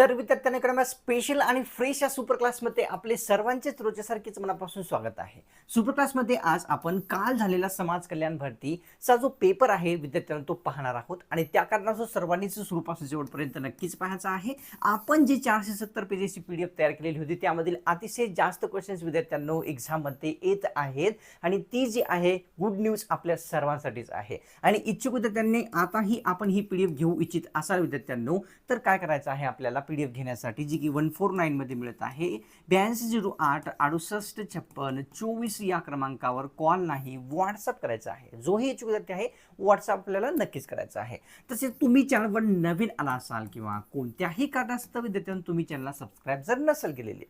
तर विद्यार्थ्यांकडे स्पेशल आणि फ्रेश या सुपर क्लासमध्ये आपले सर्वांचेच रोजच्यासारखेच मनापासून स्वागत आहे. सुपर क्लासमध्ये आज आपण काल झालेला समाज कल्याण भरतीचा जो पेपर आहे विद्यार्थ्यांना तो पाहणार आहोत. आणि त्या कारणास्तव सर्वांनीच स्वरूपासून शेवटपर्यंत नक्कीच पाहायचा आहे. आपण जी चारशे सत्तर पेजेसची पी डी एफ तयार केलेली होती त्यामधील अतिशय जास्त क्वेश्चन्स विद्यार्थ्यांनो एक्झाममध्ये येत आहेत. आणि ती जी आहे गुड न्यूज आपल्या सर्वांसाठीच आहे. आणि इच्छुक विद्यार्थ्यांनी आताही आपण ही पी डी एफ घेऊ इच्छित असाल विद्यार्थ्यांनो तर काय करायचं आहे आपल्याला? पी डी एफ घेण्यासाठी जी की वन फोर नाईनमध्ये मिळत आहे. ब्याऐंशी झिरो आठ अडुसष्ट छप्पन चोवीस या क्रमांकावर कॉल नाही व्हॉट्सअप करायचा आहे. जोही इच्छुक विद्यार्थी आहे व्हॉट्सअप आपल्याला नक्कीच करायचा आहे. तसेच तुम्ही चॅनलवर नवीन आला असाल किंवा कोणत्याही कारणास्तव विद्यार्थ्यांना तुम्ही चॅनलला सबस्क्राईब जर नसेल केलेले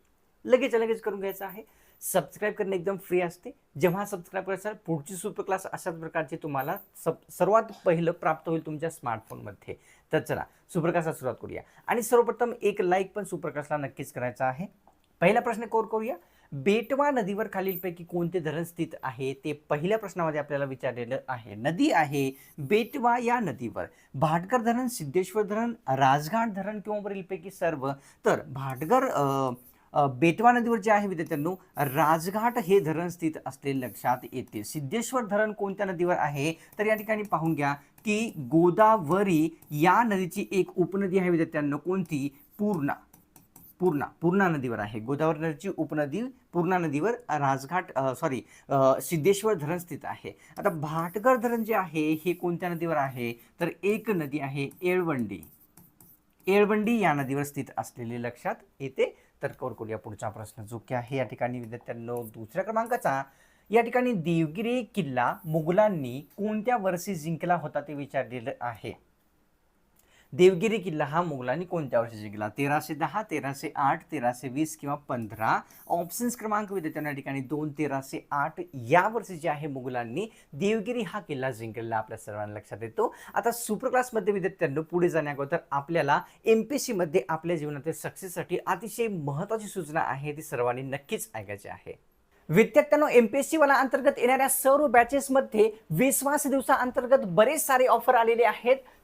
लगेच लगेच करून घ्यायचं आहे. सबस्क्राईब करणे एकदम फ्री असते. जेव्हा सबस्क्राईब करायचं पुढची सुपर क्लास अशाच प्रकारचे तुम्हाला सब सर्वात पहिलं प्राप्त होईल तुमच्या स्मार्टफोनमध्ये तर चला सुप्रकाशला सुरुवात करूया. आणि सर्वप्रथम एक लाईक पण सुप्रकाशला नक्कीच करायचा आहे. पहिला प्रश्न कोर करूया. बेटवा नदीवर खालीलपैकी कोणते धरण स्थित आहे? ते पहिल्या प्रश्नामध्ये आपल्याला विचारलेलं आहे. नदी आहे बेटवा या नदीवर. भाटकर धरण सिद्धेश्वर धरण राजघाट धरण किंवा वरीलपैकी सर्व. तर भाटगर बेतवा नदीवर जे आहे विद्यार्थ्यांनो राजघाट हे धरण स्थित असलेले लक्षात येते. सिद्धेश्वर धरण कोणत्या नदीवर आहे? तर या ठिकाणी पाहून घ्या की गोदावरी या नदीची एक उपनदी आहे विद्यार्थ्यांनो. कोणती? पूर्णा. पूर्णा. पूर्णा नदीवर आहे. गोदावरी नदीची उपनदी पूर्णा नदीवर राजघाट सॉरी सिद्धेश्वर धरण स्थित आहे. आता भाटगर धरण जे आहे हे कोणत्या नदीवर आहे? तर एक नदी आहे येळवंडी. येळवंडी या नदीवर स्थित असलेले लक्षात येते. तर कवर करूया पुढचा प्रश्न जो की आहे या ठिकाणी विद्यार्थ्यांनो दुसऱ्या क्रमांकाचा. या ठिकाणी देवगिरी किल्ला मुघलांनी कोणत्या वर्षी जिंकला होता ते विचारलेलं आहे. देवगिरी किल्ला हा मुघलांनी कोणत्या वर्षी जिंकला तेराशे दहा तेराशे आठ तेराशे वीस किंवा पंधरा. ऑप्शन्स क्रमांक विद्यार्थ्यांना ठिकाणी. दोन तेराशे आठ या वर्षी जे आहे मुघलांनी देवगिरी हा किल्ला जिंकलेला आपल्या सर्वांना लक्षात येतो. आता सुपर क्लासमध्ये विद्यार्थ्यांना पुढे जाण्याअगोदर आपल्याला एम पी एस सीमध्ये आपल्या जीवनातील सक्सेससाठी अतिशय महत्त्वाची सूचना आहे ती सर्वांनी नक्कीच ऐकायची आहे. विद्यार्थ्यांनो एम पी एस सी वाला अंतर्गत येणाऱ्या सर्व बॅचेसमध्ये विश्वास दिवसाअंतर्गत बरेच सारे ऑफर आलेले आहेत.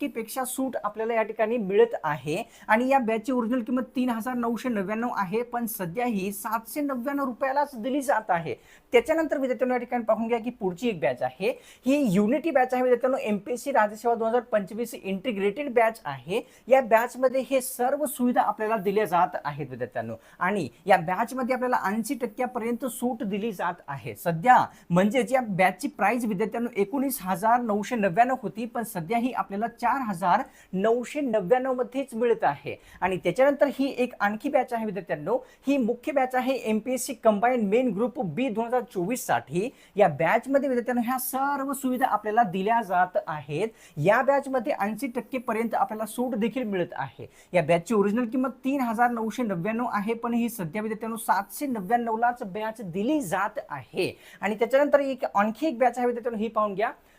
पेक्षा सूट आपल्याला या ठिकाणी मिळत आहे. आणि या बॅचची ओरिजिनल किंमत तीन हजार नऊशे नव्याण्णव आहे पण सध्या ही सातशे नव्याण्णव रुपयालाच दिली जात आहे. त्याच्यानंतर विद्यार्थ्यांनो या ठिकाणी पाहून घ्या की पुढची एक बॅच आहे. ही युनिटी बॅच आहे विद्यार्थ्यांनो एमपीएससी राज्यसेवा दोन हजार पंचवीस इंटिग्रेटेड बॅच आहे. या बॅचमध्ये हे सर्व सुविधा आपल्याला दिल्या जात आहेत विद्यार्थ्यांनो. आणि या बॅचमध्ये आपल्याला ऐंशी टक्क्यापर्यंत सूट दिली जात आहे. सध्या म्हणजेच या बॅचची प्राइस विद्यार्थ्यांनो एकोणीस हजार नऊशे नव्याण्णव होती पण सध्या ही आपल्याला चार हजार नऊशे नव्याण्णव मध्येच मिळत आहे. आणि त्याच्यानंतर ही एक आणखी बॅच आहे विद्यार्थ्यांनो. ही मुख्य बॅच आहे MPSC combine main group B दोन हजार चोवीससाठी या बॅचमध्ये विद्यार्थ्यांनो ह्या सर्व सुविधा आपल्याला दिल्या जात आहेत. या बॅचमध्ये ऐंशी टक्केपर्यंत आपल्याला सूट देखील मिळत आहे. या बॅचची ओरिजिनल किंमत तीन हजार नऊशे नव्याण्णव आहे पण ही सध्या विद्यार्थ्यांनो सातशे नव्याण्णवलाच बॅच दिली जात आहे. आणि त्याच्यानंतर एक आणखी एक बॅच आहे विद्यार्थ्यांनो ही पाहून घ्या.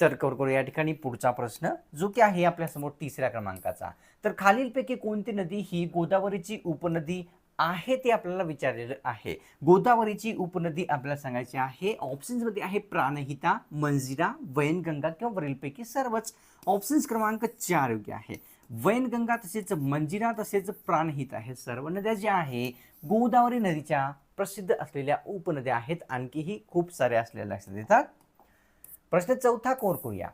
तर कवर करू या ठिकाणी पुढचा प्रश्न जो की आहे आपल्यासमोर तिसऱ्या क्रमांकाचा. तर खालीलपैकी कोणती नदी ही गोदावरीची उपनदी आहे ते आपल्याला विचारलेलं आहे. गोदावरीची उपनदी आपल्याला सांगायची आहे ऑप्शन्समध्ये आहे प्राणहिता मंजिरा वैनगंगा किंवा वरीलपैकी सर्वच. ऑप्शन्स क्रमांक चार योग्य आहे. वैनगंगा तसेच मंजिरा तसेच प्राणहिता हे सर्व नद्या ज्या आहे गोदावरी नदीच्या प्रसिद्ध असलेल्या उपनद्या आहेत. आणखीही खूप साऱ्या असलेल्या लक्षात येतात. प्रश्न चौथा कोर करूया.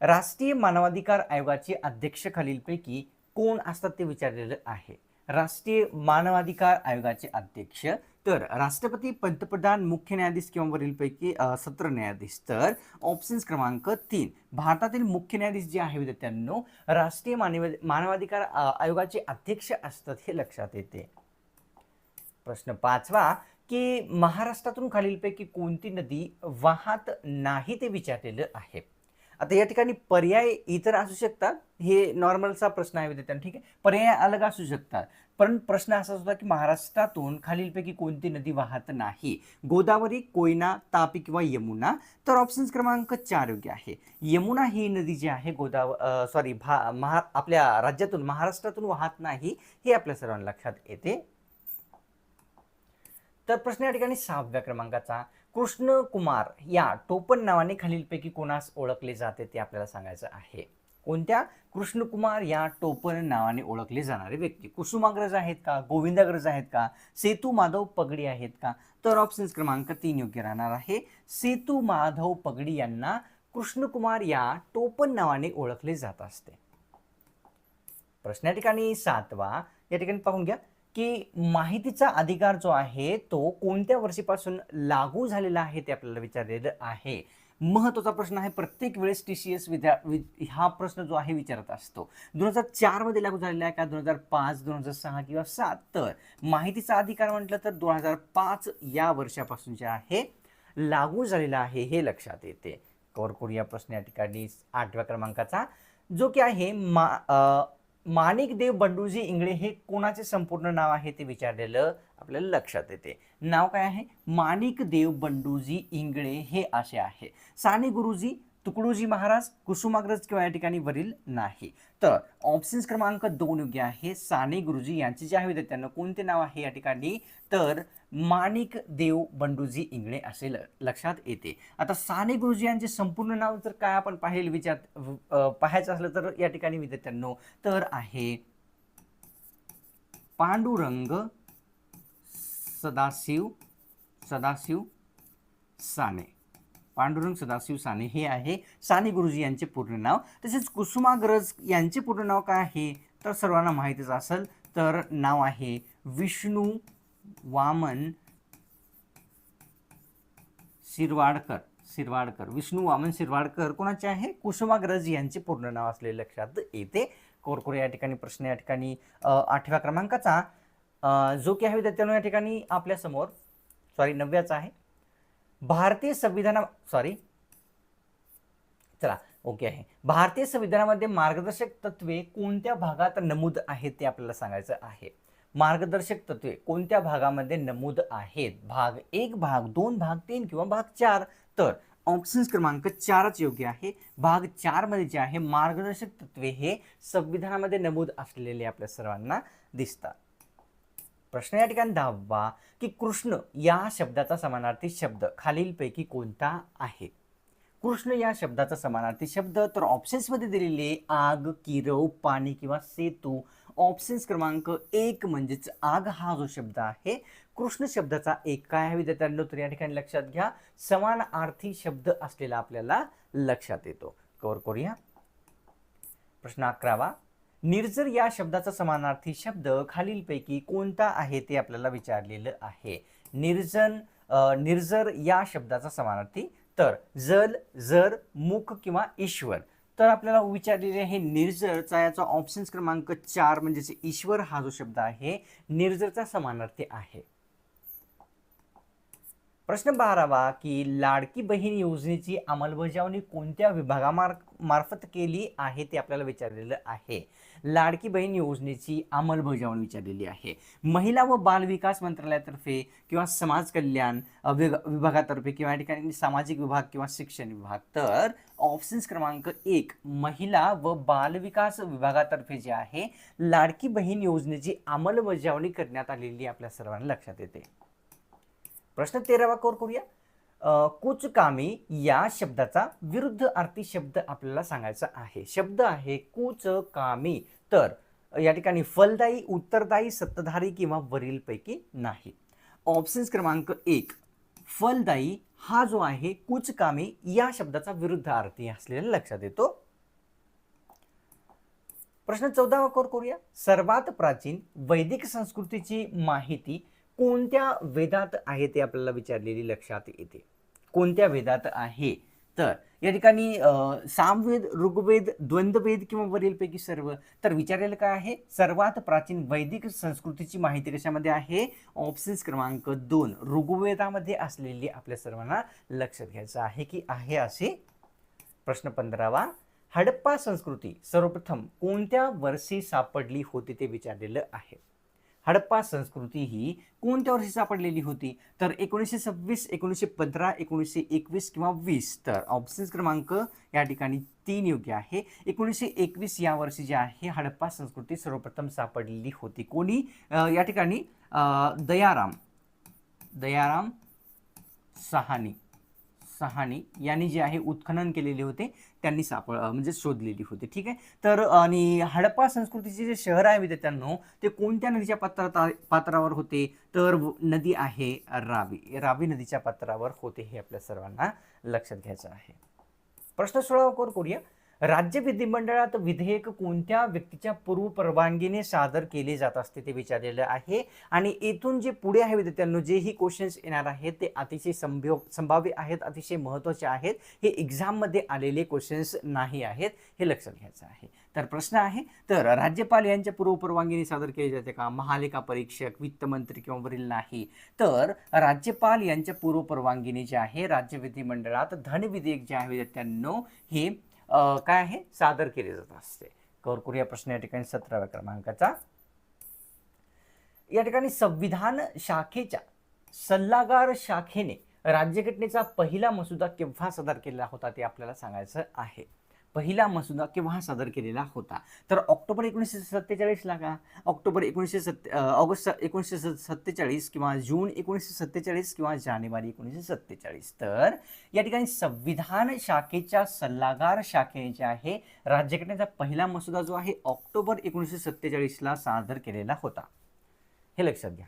राष्ट्रीय मानवाधिकार आयोगाचे अध्यक्ष खालीलपैकी कोण असतात ते विचारलेलं आहे. राष्ट्रीय मानवाधिकार आयोगाचे अध्यक्ष तर राष्ट्रपती पंतप्रधान मुख्य न्यायाधीश किंवा वरीलपैकी सत्र न्यायाधीश तर ऑप्शन्स क्रमांक तीन. भारतातील मुख्य न्यायाधीश जे आहे विद्यार्थ्यांनो राष्ट्रीय मानव मानवाधिकार आयोगाचे अध्यक्ष असतात हे लक्षात येते. प्रश्न पाचवा की महाराष्ट्रातून खालीलपैकी कोणती नदी वाहत नाही ते विचारलेलं आहे. आता या ठिकाणी पर्याय इतर असू शकतात हे नॉर्मलचा प्रश्न आहे विद्यार्थ्यांना ठीक आहे? पर्याय अलग असू शकतात पण प्रश्न असा होता की महाराष्ट्रातून खालीलपैकी कोणती नदी वाहत नाही? गोदावरी कोयना तापी किंवा यमुना तर ऑप्शन्स क्रमांक चार योग्य आहे. यमुना ही नदी जी आहे गोदाव सॉरी भा महा आपल्या राज्यातून महाराष्ट्रातून वाहत नाही हे आपल्या सर्वांना लक्षात येते. तर प्रश्न या ठिकाणी सहाव्या क्रमांकाचा. कृष्ण कुमार या टोपण नावाने खालीलपैकी कोणास ओळखले जाते ते आपल्याला सांगायचं आहे. कोणत्या? कृष्णकुमार या टोपण नावाने ओळखले जाणारे व्यक्ती. कुसुमाग्रज आहेत का? गोविंदाग्रज आहेत का? सेतू माधव पगडी आहेत का? तर ऑप्शन्स क्रमांक तीन योग्य राहणार आहे. सेतू माधव पगडी यांना कृष्णकुमार या टोपण नावाने ओळखले जात असते. प्रश्न या ठिकाणी सातवा. या ठिकाणी पाहून घ्या. की माहितीचा अधिकार जो आहे तो कोणत्या वर्षीपासून लागू झालेला आहे ते आपल्याला विचारलेलं आहे. महत्त्वाचा प्रश्न आहे प्रत्येक वेळेस टी सी एस विद्या वि- हा प्रश्न जो आहे विचारत असतो. दोन हजार चारमध्ये लागू झालेला आहे का? दोन हजार पाच दोन हजार सहा किंवा सात? तर माहितीचा अधिकार म्हटलं तर दोन हजार पाच या वर्षापासून जे आहे लागू झालेला आहे हे लक्षात येते. कवर या प्रश्न या ठिकाणी आठव्या क्रमांकाचा जो की आहे मा माणिकदेव बंडूजी इंगळे हे कोणाचे संपूर्ण नाव आहे ते विचारलेलं आपल्याला लक्षात येते. नाव काय आहे? माणिकदेव बंडूजी इंगळे हे असे आहे. साने गुरुजी तुकडोजी महाराज कुसुमाग्रज किंवा या ठिकाणी वरील नाही. तर ऑप्शन्स क्रमांक दोन योग्य आहे. साने गुरुजी यांचे जे आहे विद्यार्थ्यांना कोणते नाव आहे या ठिकाणी? तर माणिक देव बंडूजी इंगळे असे ल- लक्षात येते. आता साने गुरुजी यांचे संपूर्ण नाव जर काय आपण पाहिल विचार पाहायचं असलं तर या ठिकाणी विद्यार्थ्यांनो तर आहे पांडुरंग सदाशिव सदाशिव साने. पांडुरंग सदाशिव साने हे आहे. साने गुरुजी यांचे पूर्ण नाव. तसेच कुसुमाग्रज यांचे पूर्ण नाव काय आहे? तर सर्वांना माहितीच असेल तर नाव आहे विष्णू वामन शिरवाडकर. शिरवाडकर. विष्णू वामन शिरवाडकर कोणाचे आहे? कुसुमाग्रज यांचे पूर्ण नाव असलेले लक्षात येते. कोरकोर या ठिकाणी प्रश्न या ठिकाणी आठव्या क्रमांकाचा. जो की आहे विद्यार्थ्यांनो या ठिकाणी आपल्यासमोर सॉरी नवव्याचा आहे. भारतीय संविधाना सॉरी चला ओके आहे. भारतीय संविधानामध्ये मार्गदर्शक तत्वे कोणत्या भागात नमूद आहेत ते आपल्याला सांगायचं आहे. मार्गदर्शक तत्वे कोणत्या भागामध्ये नमूद आहेत? भाग एक भाग दोन भाग तीन किंवा भाग चार? तर ऑप्शन्स क्रमांक चारच योग्य आहे. भाग चारमध्ये जे आहे मार्गदर्शक तत्वे हे संविधानामध्ये नमूद असलेले आपल्या सर्वांना दिसतात. प्रश्न या ठिकाणी दहावा की कृष्ण या शब्दाचा समानार्थी शब्द खालीलपैकी कोणता आहे? कृष्ण या शब्दाचा समानार्थी शब्द तर ऑप्शन्समध्ये दिलेले आग किरव पाणी किंवा सेतू. ऑप्शन्स क्रमांक एक म्हणजेच आग हा जो शब्द आहे कृष्ण शब्दाचा एक काय आहे विद्यार्थ्यांनो? तर या ठिकाणी लक्षात घ्या. समानार्थी शब्द असलेला आपल्याला लक्षात येतो. कवर करूया. प्रश्न अकरावा. निर्जर या शब्दाचा समानार्थी शब्द खालीलपैकी कोणता आहे ते आपल्याला विचारलेलं आहे. निर्जन निर्जर या शब्दाचा समानार्थी. तर जल जर मुख किंवा ईश्वर. तर आपल्याला विचारलेले आहे निर्जरचा याचा ऑप्शन्स क्रमांक चार म्हणजेच ईश्वर हा जो शब्द आहे निर्जरचा समानार्थी आहे. प्रश्न बारावा की लाडकी बहीण योजनेची अंमलबजावणी कोणत्या विभागामार मार्फत केली आहे ते आपल्याला विचारलेलं आहे. लाडकी बहीण योजनेची अंमलबजावणी विचारलेली आहे. महिला व बाल विकास मंत्रालयातर्फे किंवा समाज कल्याण विभागातर्फे किंवा या ठिकाणी सामाजिक विभाग किंवा शिक्षण विभाग. तर ऑप्शन्स क्रमांक एक महिला व बालविकास विभागातर्फे जे आहे लाडकी बहीण योजनेची अंमलबजावणी करण्यात आलेली आपल्या सर्वांना लक्षात येते. प्रश्न तेरावा कोर करूया. कुचकामी या शब्दाचा विरुद्ध अर्थी शब्द आपल्याला सांगायचा आहे. शब्द आहे कुचकामी. तर या ठिकाणी फलदायी उत्तरदायी सत्ताधारी किंवा वरीलपैकी नाही. ऑप्शन्स क्रमांक एक फलदायी हा जो आहे कुचकामी या शब्दाचा विरुद्ध अर्थी असलेला लक्षात येतो. प्रश्न चौदावा कोर करूया. सर्वात प्राचीन वैदिक संस्कृतीची माहिती कोणत्या वेदात आहे ते आपल्याला विचारलेली लक्षात येते. कोणत्या वेदात आहे? तर या ठिकाणी सामवेद ऋग्वेद द्वंद्ववेद किंवा वरीलपैकी सर्व तर विचारलेलं काय आहे? सर्वात प्राचीन वैदिक संस्कृतीची माहिती कशामध्ये आहे? ऑप्शन्स क्रमांक दोन ऋग्वेदामध्ये असलेली आपल्या सर्वांना लक्षात घ्यायचं आहे की आहे असे? प्रश्न पंधरावा हडप्पा संस्कृती सर्वप्रथम कोणत्या वर्षी सापडली होती ते विचारलेलं आहे? हडप्पा संस्कृती ही कोणत्या वर्षी सापडलेली होती? तर एकोणीसशे सव्वीस एकोणीसशे पंधरा एकोणीसशे एकवीस किंवा वीस. तर ऑप्शन क्रमांक या ठिकाणी तीन योग्य आहे. एकोणीसशे एकवीस या वर्षी जे आहे हडप्पा संस्कृती सर्वप्रथम सापडलेली होती. कोणी? या ठिकाणी दयाराम. दयाराम सहानी. सहानी यांनी जे आहे उत्खनन केलेले होते त्यांनी सापड म्हणजे शोधलेली होती. ठीक आहे? तर आणि हडप्पा संस्कृतीचे जे शहर आहे विद्यार्थ्यांनो ते कोणत्या नदीच्या पात्रात पात्रावर होते? तर नदी आहे रावी रावी नदीच्या पात्रावर होते हे आपल्या सर्वांना लक्षात घ्यायचं आहे. प्रश्न सोळावा कोर करूया. राज्य विधिमंडळात विधेयक कोणत्या व्यक्तीच्या पूर्व परवानगीने सादर केले जात असते ते विचारलेलं आहे. आणि येथून जे पुढे आहे विद्यार्थ्यांनो जे ही क्वेश्चन्स येणार आहेत ते अतिशय संभ्यो संभाव्य आहेत अतिशय महत्त्वाचे आहेत. हे एक्झाममध्ये आलेले क्वेश्चन्स नाही आहेत. हे लक्षात घ्यायचं आहे. तर प्रश्न आहे तर राज्यपाल यांच्या पूर्व परवानगीने सादर केले जाते का? महालेखा परीक्षक वित्तमंत्री किंवा वरील नाही. तर राज्यपाल यांच्या पूर्व परवानगीने जे आहे राज्य विधिमंडळात धन विधेयक जे आहे विद्यार्थ्यांनो हे काय आहे? सादर केले जात असते. कवर करूया प्रश्न या ठिकाणी सतराव्या क्रमांकाचा. या ठिकाणी संविधान शाखेच्या सल्लागार शाखेने राज्यघटनेचा पहिला मसुदा केव्हा सादर केला होता ते आपल्याला सांगायचं आहे. पहिला मसुदा केव्हा सादर केलेला होता? तर ऑक्टोबर एकोणीसशे सत्तेचाळीसला का? ऑक्टोबर एकोणीसशे सत्ते ऑगस्ट एकोणीसशे सत्तेचाळीस किंवा जून एकोणीसशे सत्तेचाळीस किंवा जानेवारी एकोणीसशे सत्तेचाळीस. तर या ठिकाणी संविधान शाखेच्या सल्लागार शाखेने जे आहे राज्यघटनेचा पहिला मसुदा जो आहे ऑक्टोबर एकोणीसशे सत्तेचाळीसला सादर केलेला होता. हे लक्षात घ्या.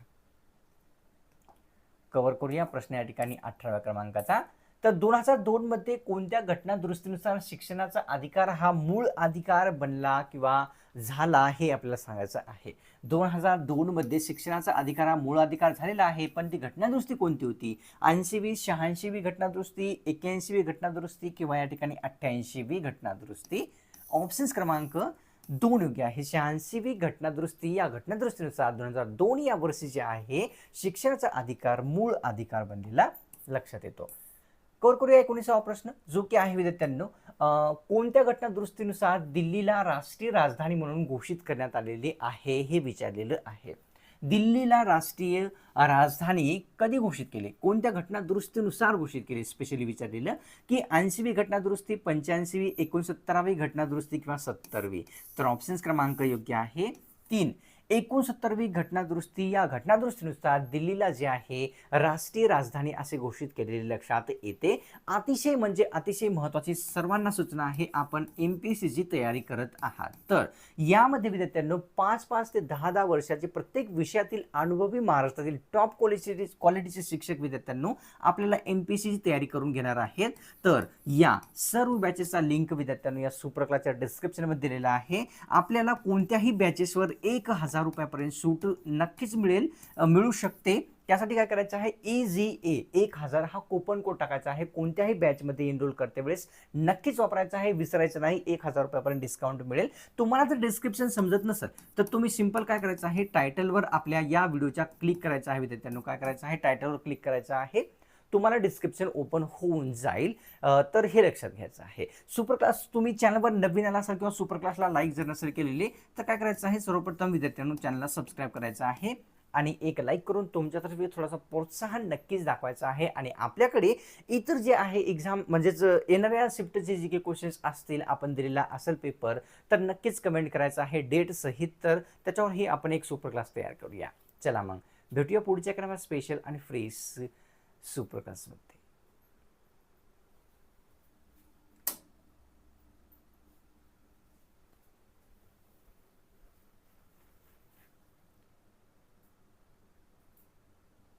कव्हर करूया प्रश्न या ठिकाणी अठराव्या क्रमांकाचा. तर दोन हजार दोनमध्ये कोणत्या घटना दुरुस्तीनुसार शिक्षणाचा अधिकार हा मूळ अधिकार बनला किंवा झाला हे आपल्याला सांगायचं आहे. दोन हजार दोनमध्ये शिक्षणाचा अधिकार हा मूळ अधिकार झालेला आहे पण ती घटनादुरुस्ती कोणती होती? ऐंशीवी शहाऐंशीवी घटनादुरुस्ती एक्क्याऐंशीवी घटनादुरुस्ती किंवा या ठिकाणी अठ्ठ्याऐंशीवी घटनादुरुस्ती? ऑप्शन्स क्रमांक दोन योग्य आहे. शहाऐंशीवी घटनादुरुस्ती या घटनादुरुस्तीनुसार दोन हजार दोन या वर्षी जे आहे शिक्षणाचा अधिकार मूळ अधिकार बनलेला लक्षात येतो. कवर करूया एकोणीसावा प्रश्न जो की आहे विद्यार्थ्यांनो कोणत्या घटना दुरुस्तीनुसार दिल्लीला राष्ट्रीय राजधानी म्हणून घोषित करण्यात आलेली आहे हे विचारलेलं आहे. दिल्लीला राष्ट्रीय राजधानी कधी घोषित केली? कोणत्या घटना दुरुस्तीनुसार घोषित केली? स्पेशली विचारलेलं की ऐंशीवी घटना दुरुस्ती पंच्याऐंशीवी एकोणसत्तरावी घटना दुरुस्ती किंवा सत्तरवी. तर ऑप्शन्स क्रमांक योग्य आहे तीन. एकोणसत्तरवी घटनादुरुस्ती या घटनादुरुस्तीनुसार दिल्लीला जे आहे राष्ट्रीय राजधानी असे घोषित केलेले लक्षात येते. अतिशय म्हणजे अतिशय महत्त्वाची सर्वांना सूचना आहे आपण एम पी सी जी तयारी करत आहात. तर यामध्ये विद्यार्थ्यांनो पाच पाच ते दहा दहा वर्षाचे प्रत्येक विषयातील अनुभवी महाराष्ट्रातील टॉप क्वालिटी क्वालिटीचे शिक्षक विद्यार्थ्यांनो आपल्याला एम पी ची तयारी करून घेणार आहेत. तर या सर्व बॅचेसचा लिंक विद्यार्थ्यांनो या सुप्रकलाच्या डिस्क्रिप्शनमध्ये दिलेला आहे. आपल्याला कोणत्याही बॅचेसवर एक हजार रुपयापर्यंत सूट नक्कीच मिळेल मिळू शकते. त्यासाठी काय करायचं आहे? ई जी ए एक हजार हा कोपन कोड टाकायचा आहे. कोणत्याही बॅचमध्ये एनरोल करते वेळेस नक्कीच वापरायचा आहे विसरायचं नाही. एक हजार रुपयापर्यंत डिस्काउंट मिळेल. तुम्हाला जर डिस्क्रिप्शन समजत नसेल तर तुम्ही सिंपल काय करायचं आहे? टायटलवर आपल्या या व्हिडिओच्या क्लिक करायचं आहे विद्यार्थ्यांनो. काय करायचं आहे? टायटलवर क्लिक करायचं आहे. तुम्हाला डिस्क्रिप्शन ओपन होऊन जाईल. तर हे लक्षात घ्यायचं आहे. सुपर क्लास तुम्ही चॅनलवर नवीन आला असाल किंवा सुपर क्लासला लाईक जर नसेल केलेली तर काय करायचं आहे? सर्वप्रथम विद्यार्थ्यांनो चॅनलला सबस्क्राईब करायचं आहे आणि एक लाईक करून तुमच्यातर्फे थोडासा प्रोत्साहन नक्कीच दाखवायचं आहे. आणि आपल्याकडे इतर जे आहे एक्झाम म्हणजेच येणाऱ्या शिफ्टचे जे काही क्वेश्चन्स असतील आपण दिलेला असेल पेपर तर नक्कीच कमेंट करायचं आहे. डेट सहित तर त्याच्यावरही आपण एक सुपर क्लास तयार करूया. चला मग भेटूया पुढच्या क्रमात स्पेशल आणि फ्रेश सुपर